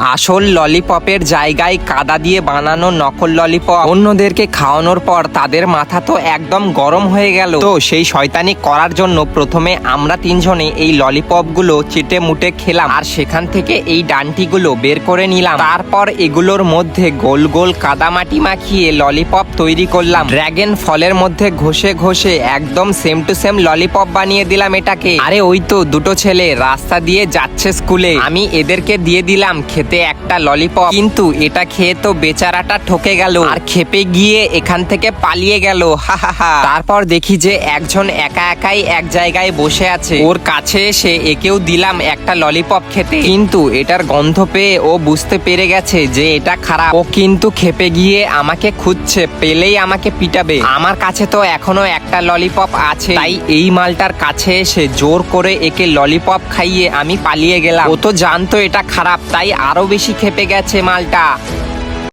আসল ললিপপের জায়গায় কাদা দিয়ে বানানো নকল ললিপপ। অন্যদেরকে খাওয়ানোর পর তাদের মাথা তো একদম গরম হয়ে গেল। তো সেই শয়তানি করার জন্য প্রথমে আমরা তিনজনে এই ললিপপগুলো চেটে মুটে খেলাম আর সেখান থেকে এই ডান্টিগুলো বের করে নিলাম। তারপর এগুলোর মধ্যে গোল গোল কাদামাটি মাখিয়ে ললিপপ তৈরি করলাম। ড্র্যাগন ফলের মধ্যে ঘষে ঘষে একদম সেম টু সেম ললিপপ বানিয়ে দিলাম এটাকে। আরে ওই তো দুটো ছেলে রাস্তা দিয়ে যাচ্ছে স্কুলে। আমি এদেরকে দিয়ে দিলাম খেতে। একটা ললিপপ কিন্তু এটা খেয়ে তো বেচারাটা ঠকে গেল। আর খেপে গিয়ে এখান থেকে পালিয়ে গেল। হা হা হা। তারপর দেখি যে একজন একা একাই এক জায়গায় বসে আছে। ওর কাছে এসে একেও দিলাম একটা ললিপপ খেতে। কিন্তু এটার গন্ধ পেয়ে ও বুঝতে পেরে গেছে যে এটা খারাপ। ও কিন্তু খেপে গিয়ে আমাকে খুঁজছে, পেলেই আমাকে পিটাবে। আমার কাছে তো এখনও একটা ললিপপ আছে। তাই এই মালটার কাছে এসে জোর করে একে ললিপপ খাইয়ে আমি পালিয়ে গেলাম। ও তো জানতো এটা খারাপ, তাই আরও বেশি খেপে গেছে মালটা।